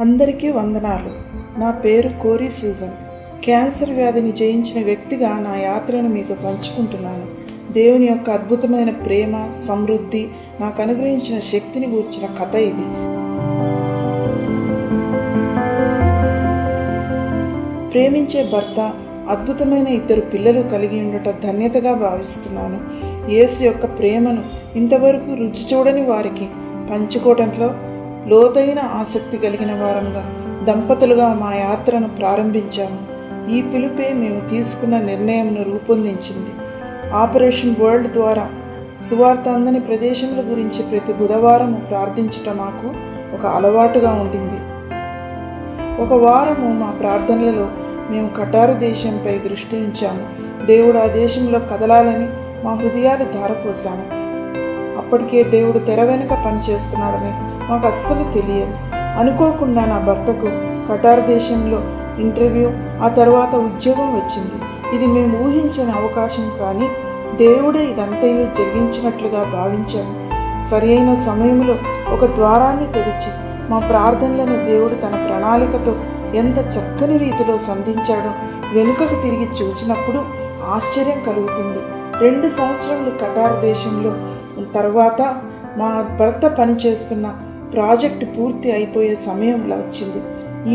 అందరికీ వందనాలు. నా పేరు కోరి సూజన్. క్యాన్సర్ వ్యాధిని జయించిన వ్యక్తిగా నా యాత్రను మీతో పంచుకుంటున్నాను. దేవుని యొక్క అద్భుతమైన ప్రేమ సమృద్ధి నాకు అనుగ్రహించిన శక్తిని గూర్చిన కథ ఇది. ప్రేమించే భర్త అద్భుతమైన ఇద్దరు పిల్లలు కలిగి ఉండట ధన్యతగా భావిస్తున్నాను. యేసు యొక్క ప్రేమను ఇంతవరకు రుచి చూడని వారికి పంచుకోవడంలో లోతైన ఆసక్తి కలిగిన వారంగా దంపతులుగా మా యాత్రను ప్రారంభించాము. ఈ పిలుపే మేము తీసుకున్న నిర్ణయంను రూపొందించింది. ఆపరేషన్ వరల్డ్ ద్వారా సువార్త అందని ప్రదేశముల గురించి ప్రతి బుధవారం ప్రార్థించటం మాకు ఒక అలవాటుగా ఉండింది. ఒక వారము మా ప్రార్థనలలో మేము కటారు దేశంపై దృష్టి ఉంచాము. దేవుడు ఆ దేశంలో కదలాలని మా హృదయాలు ధారపోసాము. అప్పటికే దేవుడు తెర వెనుక పనిచేస్తున్నాడని మాకు అస్సలు తెలియదు. అనుకోకుండా నా భర్తకు కటార్ దేశంలో ఇంటర్వ్యూ ఆ తర్వాత ఉద్యోగం వచ్చింది. ఇది మేము ఊహించని అవకాశం కానీ దేవుడే ఇదంతయు జరిగించినట్లుగా భావించాను సరి అయిన సమయంలో ఒక ద్వారాన్ని తెరిచి మా ప్రార్థనలను దేవుడు తన ప్రణాళికతో ఎంత చక్కని రీతిలో సంధించాడో వెనుకకు తిరిగి చూచినప్పుడు ఆశ్చర్యం కలుగుతుంది. రెండు సంవత్సరములు కటార్ దేశంలో తర్వాత మా భర్త పనిచేస్తున్న ప్రాజెక్ట్ పూర్తి అయిపోయే సమయంలో వచ్చింది.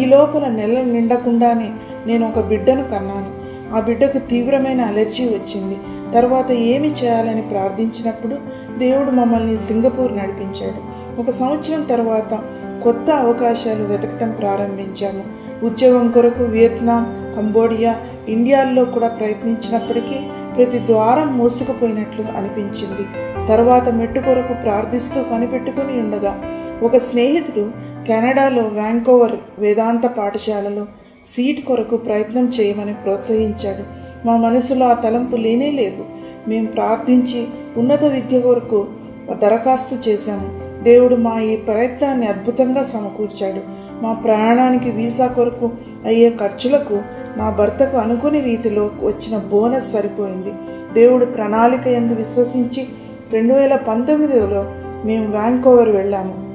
ఈ లోపల నెల నిండకుండానే నేను ఒక బిడ్డను కన్నాను. ఆ బిడ్డకు తీవ్రమైన అలర్జీ వచ్చింది. తర్వాత ఏమి చేయాలని ప్రార్థించినప్పుడు దేవుడు మమ్మల్ని సింగపూర్ నడిపించాడు. ఒక సంవత్సరం తర్వాత కొత్త అవకాశాలు వెతకటం ప్రారంభించాము. ఉద్యోగం కొరకు వియత్నాం కంబోడియా ఇండియాల్లో కూడా ప్రయత్నించినప్పటికీ ప్రతి ద్వారం మూసుకుపోయినట్లు అనిపించింది. తర్వాత మెట్టు కొరకు ప్రార్థిస్తూ కనిపెట్టుకుని ఉండగా ఒక స్నేహితుడు కెనడాలో వ్యాంకోవర్ వేదాంత పాఠశాలలో సీట్ కొరకు ప్రయత్నం చేయమని ప్రోత్సహించాడు. మా మనసులో ఆ తలంపు లేనే లేదు. మేము ప్రార్థించి ఉన్నత విద్య కొరకు దరఖాస్తు చేశాము. దేవుడు మా ఈ ప్రయత్నాన్ని అద్భుతంగా సమకూర్చాడు. మా ప్రయాణానికి వీసా కొరకు అయ్యే ఖర్చులకు నా భర్తకు అనుకుని రీతిలో వచ్చిన బోనస్ సరిపోయింది. దేవుడు ప్రణాళిక ఎందు విశ్వసించి రెండు వేల పంతొమ్మిదిలో మేము వ్యాంకోవర్ వెళ్ళాము.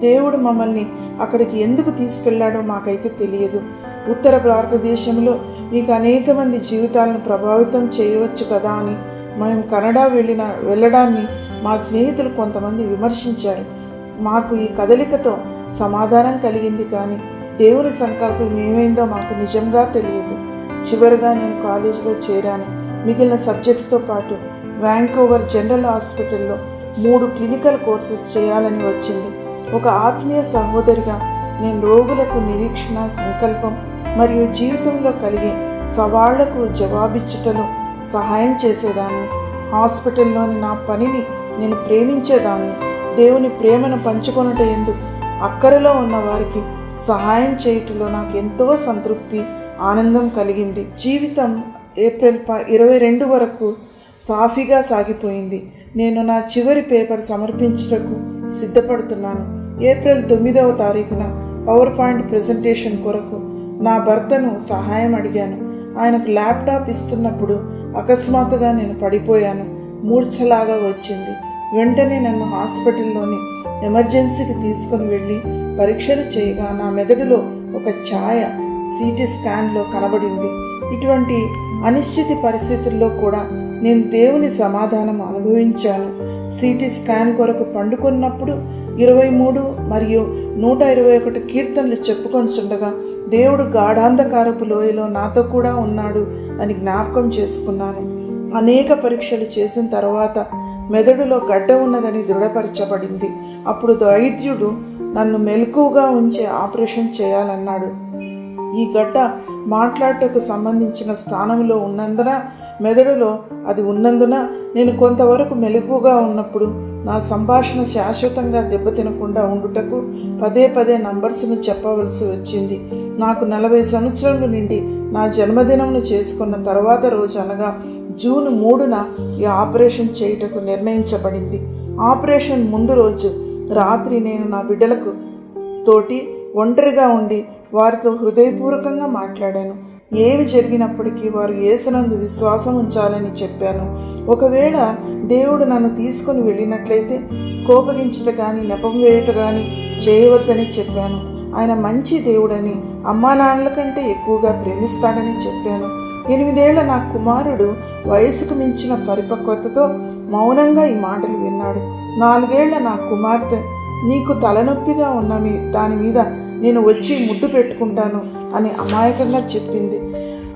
దేవుడు మమ్మల్ని అక్కడికి ఎందుకు తీసుకెళ్ళాడో మాకైతే తెలియదు. ఉత్తర భారతదేశంలో మీకు అనేక మంది జీవితాలను ప్రభావితం చేయవచ్చు కదా అని మేము కెనడా వెళ్ళిన వెళ్ళడాన్ని మా స్నేహితులు కొంతమంది విమర్శించారు. మాకు ఈ కదలికతో సమాధానం కలిగింది కానీ దేవుని సంకల్పం ఏమైందో మాకు నిజంగా తెలియదు. చివరిగా నేను కాలేజీలో చేరాను. మిగిలిన సబ్జెక్ట్స్తో పాటు వ్యాంకోవర్ జనరల్ హాస్పిటల్లో మూడు క్లినికల్ కోర్సెస్ చేయాలని వచ్చింది. ఒక ఆత్మీయ సహోదరిగా నేను రోగులకు నిరీక్షణ సంకల్పం మరియు జీవితంలో కలిగే సవాళ్ళకు జవాబిచ్చుటలో సహాయం చేసేదాన్ని. హాస్పిటల్లోని నా పనిని నేను ప్రేమించేదాన్ని. దేవుని ప్రేమను పంచుకొనుట ఎందు అక్కరలో ఉన్న వారికి సహాయం చేయటంలో నాకు ఎంతో సంతృప్తి ఆనందం కలిగింది. జీవితం ఏప్రిల్ ప ఇరవై రెండు వరకు సాఫీగా సాగిపోయింది. నేను నా చివరి పేపర్ సమర్పించుటకు సిద్ధపడుతున్నాను. ఏప్రిల్ తొమ్మిదవ తారీఖున పవర్ పాయింట్ ప్రజెంటేషన్ కొరకు నా భర్తను సహాయం అడిగాను. ఆయనకు ల్యాప్టాప్ ఇస్తున్నప్పుడు అకస్మాత్తుగా నేను పడిపోయాను. మూర్ఛలాగా వచ్చింది. వెంటనే నన్ను హాస్పిటల్లోని ఎమర్జెన్సీకి తీసుకుని వెళ్ళి పరీక్షలు చేయగా నా మెదడులో ఒక ఛాయ సిటీ స్కాన్లో కనబడింది. ఇటువంటి అనిశ్చిత పరిస్థితుల్లో కూడా నేను దేవుని సమాధానం అనుభవించాను. సిటీ స్కాన్ కొరకు పండుకున్నప్పుడు ఇరవై మూడు మరియు నూట ఇరవై ఒకటి కీర్తనలు చెప్పుకొని చుండగా దేవుడు గాఢాంధకారపు లోయలో నాతో కూడా ఉన్నాడు అని జ్ఞాపకం చేసుకున్నాను. అనేక పరీక్షలు చేసిన తర్వాత మెదడులో గడ్డ ఉన్నదని దృఢపరచబడింది. అప్పుడు వైద్యుడు నన్ను మెలకుగా ఉంచే ఆపరేషన్ చేయాలన్నాడు. ఈ గడ్డ మాట్లాడటకు సంబంధించిన స్థానంలో ఉన్నందున మెదడులో అది ఉన్నందున నేను కొంతవరకు మెలకుగా ఉన్నప్పుడు నా సంభాషణ శాశ్వతంగా దెబ్బతినకుండా ఉండుటకు పదే పదే నంబర్స్ను చెప్పవలసి వచ్చింది. నాకు నలభై సంవత్సరములు నుండి నా జన్మదినమును చేసుకున్న తర్వాత రోజు అనగా జూన్ మూడున ఈ ఆపరేషన్ చేయుటకు నిర్ణయించబడింది. ఆపరేషన్ ముందు రోజు రాత్రి నేను నా బిడ్డలకు తోటి ఒంటరిగా ఉండి వారితో హృదయపూర్వకంగా మాట్లాడాను. ఏమి జరిగినప్పటికీ వారు యేసునందు విశ్వాసం ఉంచాలని చెప్పాను. ఒకవేళ దేవుడు నన్ను తీసుకుని వెళ్ళినట్లయితే కోపగించుట కానీ నెపం వేయుట కానీ చేయవద్దని చెప్పాను. ఆయన మంచి దేవుడని అమ్మా నాన్నల కంటే ఎక్కువగా ప్రేమిస్తాడని చెప్పాను. ఎనిమిదేళ్ళ నా కుమారుడు వయసుకు మించిన పరిపక్వతతో మౌనంగా ఈ మాటలు విన్నాడు. నాలుగేళ్ళ నా కుమార్తె నీకు తలనొప్పిగా ఉన్న మీ దాని మీద నేను వచ్చి ముద్దు పెట్టుకుంటాను అని అమాయకంగా చెప్పింది.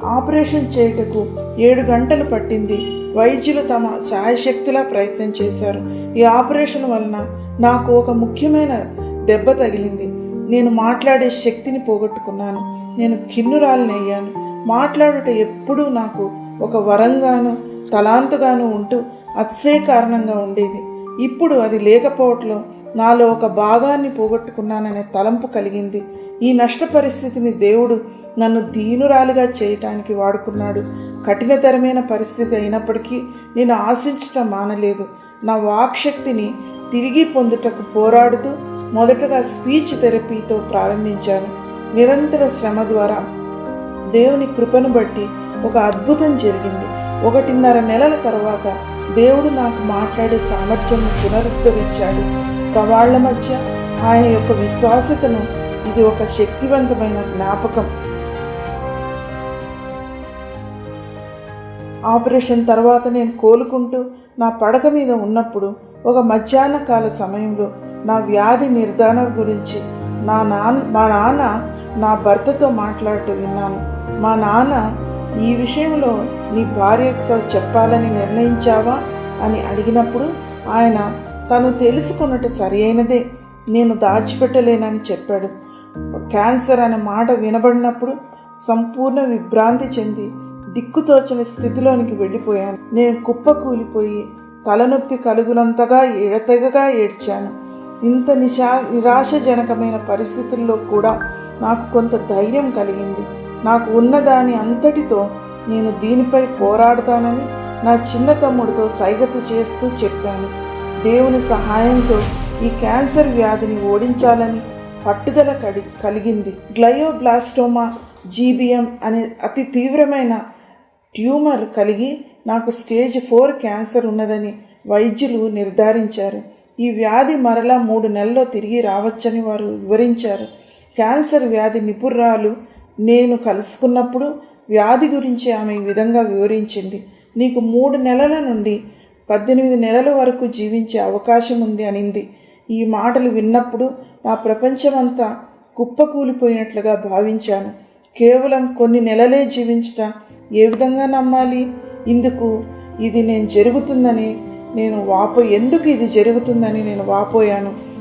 ఆపరేషన్ చేయుటకు ఏడు గంటలు పట్టింది. వైద్యులు తమ సాయశక్తులా ప్రయత్నం చేశారు. ఈ ఆపరేషన్ వలన నాకు ఒక ముఖ్యమైన దెబ్బ తగిలింది. నేను మాట్లాడే శక్తిని పోగొట్టుకున్నాను. నేను కిన్నురాలిని అయ్యాను. మాట్లాడుట ఎప్పుడూ నాకు ఒక వరంగాను తలాంతుగాను ఉంటూ అతిశయ కారణంగా ఉండేది. ఇప్పుడు అది లేకపోవట్లో నాలో ఒక భాగాన్ని పోగొట్టుకున్నాననే తలంపు కలిగింది. ఈ నష్ట పరిస్థితిని దేవుడు నన్ను దీనురాలుగా చేయటానికి వాడుకున్నాడు. కఠినతరమైన పరిస్థితి అయినప్పటికీ నేను ఆశించటం మానలేదు. నా వాక్శక్తిని తిరిగి పొందుటకు పోరాడుతూ మొదటగా స్పీచ్ థెరపీతో ప్రారంభించాను. నిరంతర శ్రమ ద్వారా దేవుని కృపను బట్టి ఒక అద్భుతం జరిగింది. ఒకటిన్నర నెలల తర్వాత దేవుడు నాకు మాట్లాడే సామర్థ్యం పునరుద్ధరించాడు. సవాళ్ళ మధ్య ఆయన యొక్క విశ్వాసతను ఇది ఒక శక్తివంతమైన జ్ఞాపకం. ఆపరేషన్ తర్వాత నేను కోలుకుంటూ నా పడక మీద ఉన్నప్పుడు ఒక మధ్యాహ్న కాల సమయంలో నా వ్యాధి నిర్ధారణ గురించి నా నాన్న మా నాన్న నా భర్తతో మాట్లాడుతూ విన్నాను. మా నాన్న ఈ విషయంలో నీ భార్యతో చెప్పాలని నిర్ణయించావా? అని అడిగినప్పుడు ఆయన తను తెలుసుకున్నట్టు సరైనదే. నేను దాచిపెట్టలేనని చెప్పాడు. క్యాన్సర్ అనే మాట వినబడినప్పుడు సంపూర్ణ విభ్రాంతి చెంది దిక్కుతోచని స్థితిలోనికి వెళ్ళిపోయాను. నేను కుప్ప కూలిపోయి తలనొప్పి కలుగునంతగా ఎడతెగగా ఏడ్చాను. ఇంత నిశా నిరాశజనకమైన పరిస్థితుల్లో కూడా నాకు కొంత ధైర్యం కలిగింది. నాకు ఉన్నదాని అంతటితో నేను దీనిపై పోరాడతానని నా చిన్న తమ్ముడితో సైగత చేస్తూ చెప్పాను. దేవుని సహాయంతో ఈ క్యాన్సర్ వ్యాధిని ఓడించాలని పట్టుదల కడి కలిగింది. గ్లయోబ్లాస్టోమా జీబీఎం అనే అతి తీవ్రమైన ట్యూమర్ కలిగి నాకు స్టేజ్ ఫోర్ క్యాన్సర్ ఉన్నదని వైద్యులు నిర్ధారించారు. ఈ వ్యాధి మరలా మూడు నెలల్లో తిరిగి రావచ్చని వారు వివరించారు. క్యాన్సర్ వ్యాధి నిపుణురాలు నేను కలుసుకున్నప్పుడు వ్యాధి గురించి ఆమె ఈ విధంగా వివరించింది. నీకు మూడు నెలల నుండి పద్దెనిమిది నెలల వరకు జీవించే అవకాశం ఉంది అనింది. ఈ మాటలు విన్నప్పుడు నా ప్రపంచమంతా కుప్పకూలిపోయినట్లుగా భావించాను. కేవలం కొన్ని నెలలే జీవించట ఏ విధంగా నమ్మాలి? ఇందుకు ఇది నేను జరుగుతుందని నేను వాపో ఎందుకు ఇది జరుగుతుందని నేను వాపోయాను.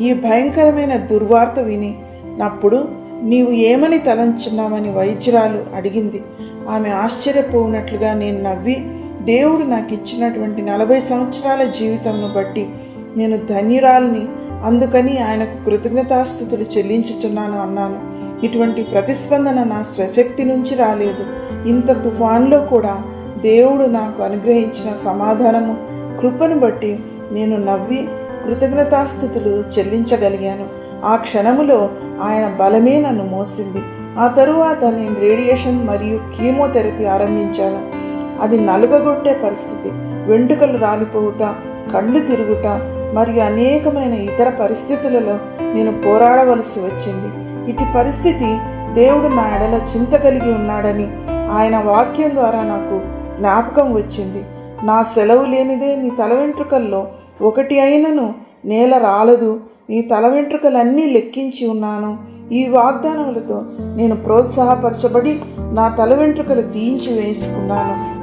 ఈ భయంకరమైన దుర్వార్త విని నప్పుడు నీవు ఏమని తలంచున్నామని వైద్యురాలు అడిగింది. ఆమె ఆశ్చర్యపోనట్లుగా నేను నవ్వి దేవుడు నాకు ఇచ్చినటువంటి నలభై సంవత్సరాల జీవితంను బట్టి నేను ధన్యురాలిని. అందుకని ఆయనకు కృతజ్ఞతాస్థుతులు చెల్లించుచున్నాను అన్నాను. ఇటువంటి ప్రతిస్పందన నా స్వశక్తి నుంచి రాలేదు. ఇంత తుఫాన్లో కూడా దేవుడు నాకు అనుగ్రహించిన సమాధానము కృపను బట్టి నేను నవ్వి కృతజ్ఞతాస్థుతులు చెల్లించగలిగాను. ఆ క్షణములో ఆయన బలమే నన్ను మోసింది. ఆ తరువాత నేను రేడియేషన్ మరియు కీమోథెరపీ ఆరంభించాను. అది నలుగగొట్టే పరిస్థితి. వెంట్రుకలు రాలిపోవుట కళ్ళు తిరుగుట మరియు అనేకమైన ఇతర పరిస్థితులలో నేను పోరాడవలసి వచ్చింది. ఇటు పరిస్థితి దేవుడు నా ఎడల చింత కలిగి ఉన్నాడని ఆయన వాక్యం ద్వారా నాకు జ్ఞాపకం వచ్చింది. నా సెలవు లేనిదే నీ తల వెంట్రుకల్లో ఒకటి అయినను నేల రాలదు. నీ తల వెంట్రుకలన్నీ లెక్కించి ఉన్నాను. ఈ వాగ్దానములతో నేను ప్రోత్సాహపరచబడి నా తల వెంట్రుకలు తీయించి వేసుకున్నాను.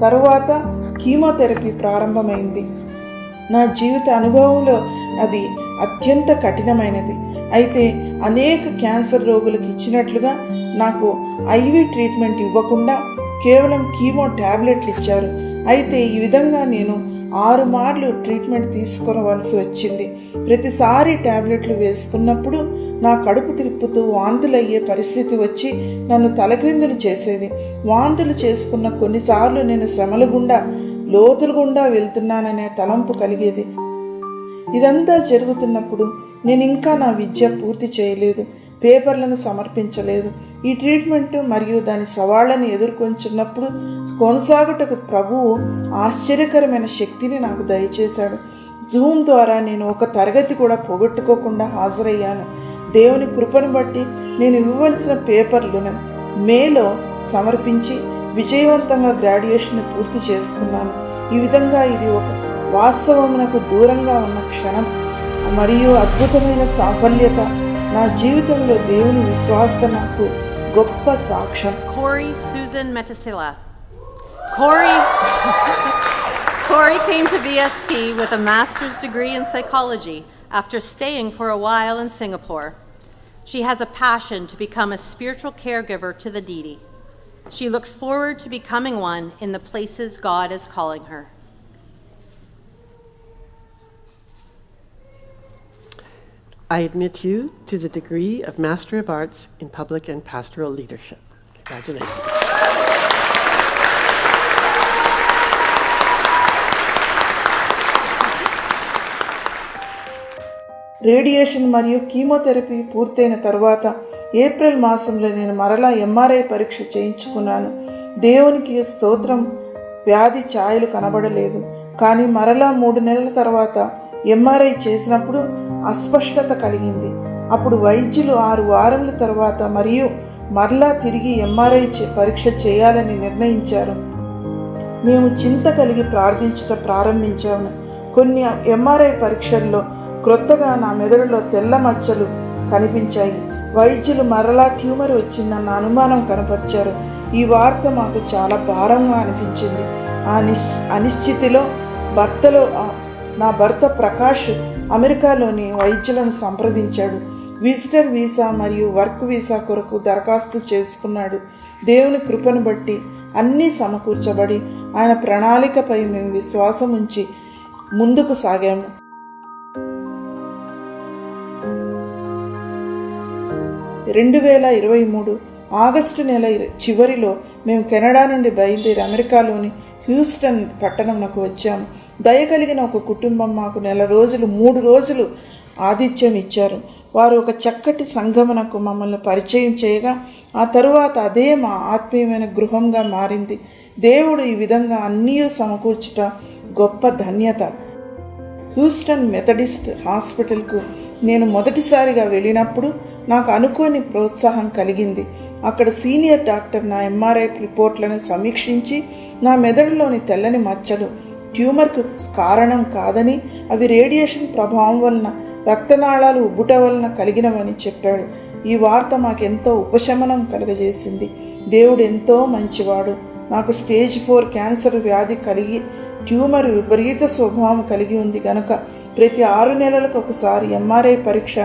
తరువాత కీమోథెరపీ ప్రారంభమైంది. నా జీవిత అనుభవంలో అది అత్యంత కఠినమైనది. అయితే అనేక క్యాన్సర్ రోగులకు ఇచ్చినట్లుగా నాకు ఐవి ట్రీట్మెంట్ ఇవ్వకుండా కేవలం కీమో ట్యాబ్లెట్లు ఇచ్చారు. అయితే ఈ విధంగా నేను ఆరు మార్లు ట్రీట్మెంట్ తీసుకోవలసి వచ్చింది. ప్రతిసారి ట్యాబ్లెట్లు వేసుకున్నప్పుడు నా కడుపు తిప్పుతూ వాంతులయ్యే పరిస్థితి వచ్చి నన్ను తలక్రిందులు చేసేది. వాంతులు చేసుకున్న కొన్నిసార్లు నేను శ్రమల గుండా లోతులు గుండా వెళ్తున్నాననే తలంపు కలిగేది. ఇదంతా జరుగుతున్నప్పుడు నేను ఇంకా నా విద్య పూర్తి చేయలేదు పేపర్లను సమర్పించలేదు. ఈ ట్రీట్మెంట్ మరియు దాని సవాళ్ళను ఎదుర్కొంచున్నప్పుడు కొనసాగుటకు ప్రభువు ఆశ్చర్యకరమైన శక్తిని నాకు దయచేశాడు. జూమ్ ద్వారా నేను ఒక తరగతి కూడా పోగొట్టుకోకుండా హాజరయ్యాను. దేవుని కృపను బట్టి నేను ఇవ్వవలసిన పేపర్లను మేలో సమర్పించి విజయవంతంగా గ్రాడ్యుయేషన్ పూర్తి చేసుకున్నాను. ఈ విధంగా ఇది ఒక వాస్తవమునకు దూరంగా ఉన్న క్షణం. మరియు అద్భుతమైన సాఫల్యత నా జీవితంలో దేవుని విశ్వాసత నాకు గొప్ప సాక్ష్యం. Corey Susan మెటసిలా Corey Corey came to VST with a master's degree in psychology. After staying for a while in Singapore. She has a passion to become a spiritual caregiver to the needy. She looks forward to becoming one in the places God is calling her. I admit you to the degree of Master of Arts in Public and Pastoral Leadership. Congratulations. Radiation మరియు chemotherapy పూర్తయిన తర్వాత April మాసంలో నేను మరలా MRI పరీక్ష చేయించుకున్నాను. దేవునికి స్తోత్రం. వ్యాధి ఛాయలు కనబడలేదు. కానీ మరలా మూడు నెలల తర్వాత ఎంఆర్ఐ చేసినప్పుడు అస్పష్టత కలిగింది. అప్పుడు వైద్యులు ఆరు వారముల తర్వాత మరియు మరలా తిరిగి ఎంఆర్ఐ పరీక్ష చేయాలని నిర్ణయించారు. మేము చింత కలిగి ప్రార్థించుట ప్రారంభించాము. కొన్ని ఎంఆర్ఐ పరీక్షల్లో క్రొత్తగా నా మెదడులో తెల్ల మచ్చలు కనిపించాయి. వైద్యులు మరలా ట్యూమర్ వచ్చిందన్న అనుమానం కనపరిచారు. ఈ వార్త మాకు చాలా భారంగా అనిపించింది. ఆ నిశ్ అనిశ్చితిలో భర్తలో నా భర్త ప్రకాష్ అమెరికాలోని వైద్యులను సంప్రదించాడు. విజిటర్ వీసా మరియు వర్క్ వీసా కొరకు దరఖాస్తు చేసుకున్నాడు. దేవుని కృపను బట్టి అన్నీ సమకూర్చబడి ఆయన ప్రణాళికపై మేము విశ్వాసం ఉంచి ముందుకు సాగాము. రెండు వేల ఇరవై మూడు ఆగస్టు నెల చివరిలో మేము కెనడా నుండి బయలుదేరి అమెరికాలోని హ్యూస్టన్ పట్టణంకు వచ్చాము దయ కలిగిన ఒక కుటుంబం మాకు నెల రోజులు మూడు రోజులు ఆతిథ్యం ఇచ్చారు. వారు ఒక చక్కటి సంగమనకు మమ్మల్ని పరిచయం చేయగా ఆ తరువాత అదే మా ఆత్మీయమైన గృహంగా మారింది. దేవుడు ఈ విధంగా అన్నీ సమకూర్చుట గొప్ప ధన్యత. హ్యూస్టన్ మెథడిస్ట్ హాస్పిటల్కు నేను మొదటిసారిగా వెళ్ళినప్పుడు నాకు అనుకోని ప్రోత్సాహం కలిగింది. అక్కడ సీనియర్ డాక్టర్ నా ఎంఆర్ఐ రిపోర్ట్లను సమీక్షించి నా మెదడులోని తెల్లని మచ్చలు ట్యూమర్కు కారణం కాదని అవి రేడియేషన్ ప్రభావం వలన రక్తనాళాలు ఉబ్బుట వలన కలిగినవని చెప్పాడు. ఈ వార్త మాకెంతో ఉపశమనం కలుగజేసింది. దేవుడు ఎంతో మంచివాడు. నాకు స్టేజ్ ఫోర్ క్యాన్సర్ వ్యాధి కలిగి ట్యూమర్ విపరీత స్వభావం కలిగి ఉంది గనక ప్రతి ఆరు నెలలకు ఒకసారి ఎంఆర్ఐ పరీక్ష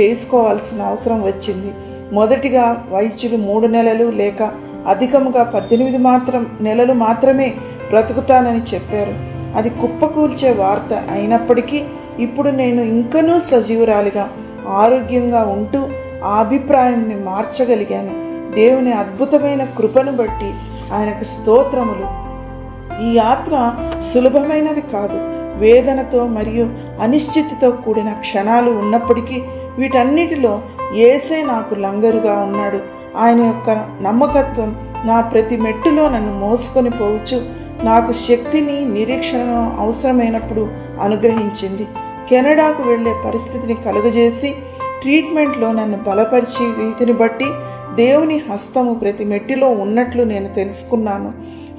చేసుకోవాల్సిన అవసరం వచ్చింది. మొదటిగా వైద్యులు మూడు నెలలు లేక అధికముగా పద్దెనిమిది మాత్రం నెలలు మాత్రమే బ్రతుకుతానని చెప్పారు. అది కుప్పకూల్చే వార్త అయినప్పటికీ ఇప్పుడు నేను ఇంకనూ సజీవురాలిగా ఆరోగ్యంగా ఉంటూ ఆ అభిప్రాయంని మార్చగలిగాను. దేవుని అద్భుతమైన కృపను బట్టి ఆయనకు స్తోత్రములు. ఈ యాత్ర సులభమైనది కాదు. వేదనతో మరియు అనిశ్చితితో కూడిన క్షణాలు ఉన్నప్పటికీ వీటన్నిటిలో ఏసే నాకు లంగరుగా ఉన్నాడు. ఆయన యొక్క నమ్మకత్వం నా ప్రతి మెట్టులో నన్ను మోసుకొని పోవచ్చు. నాకు శక్తిని నిరీక్షణ అవసరమైనప్పుడు అనుగ్రహించింది. కెనడాకు వెళ్ళే పరిస్థితిని కలుగజేసి ట్రీట్మెంట్లో నన్ను బలపరిచి రీతిని బట్టి దేవుని హస్తము ప్రతి మెట్టిలో ఉన్నట్లు నేను తెలుసుకున్నాను.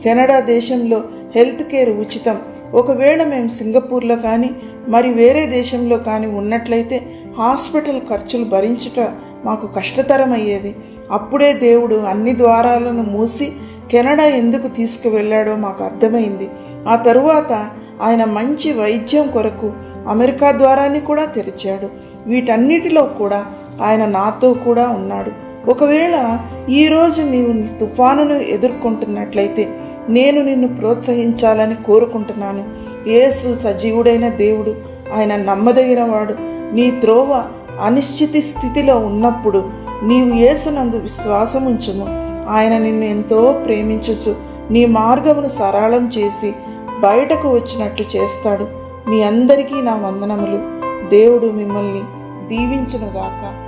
కెనడా దేశంలో హెల్త్ కేర్ ఉచితం. ఒకవేళ మేము సింగపూర్లో కానీ మరి వేరే దేశంలో కానీ ఉన్నట్లయితే హాస్పిటల్ ఖర్చులు భరించుట మాకు కష్టతరమయ్యేది. అప్పుడే దేవుడు అన్ని ద్వారాలను మూసి కెనడా ఎందుకు తీసుకువెళ్ళాడో మాకు అర్థమైంది. ఆ తరువాత ఆయన మంచి వైద్యం కొరకు అమెరికా ద్వారాన్ని కూడా తెరిచాడు. వీటన్నిటిలో కూడా ఆయన నాతో కూడా ఉన్నాడు. ఒకవేళ ఈరోజు నీవు తుఫానును ఎదుర్కొంటున్నట్లయితే నేను నిన్ను ప్రోత్సహించాలని కోరుకుంటున్నాను. యేసు సజీవుడైన దేవుడు ఆయన నమ్మదగినవాడు నీ త్రోవ అనిశ్చితి స్థితిలో ఉన్నప్పుడు నీవు యేసునందు విశ్వాసం ఉంచుము ఆయన నిన్ను ఎంతో ప్రేమించుచు నీ మార్గమును సరళం చేసి బయటకు వచ్చినట్లు చేస్తాడు. మీ అందరికీ నా వందనములు. దేవుడు మిమ్మల్ని దీవించునుగాక.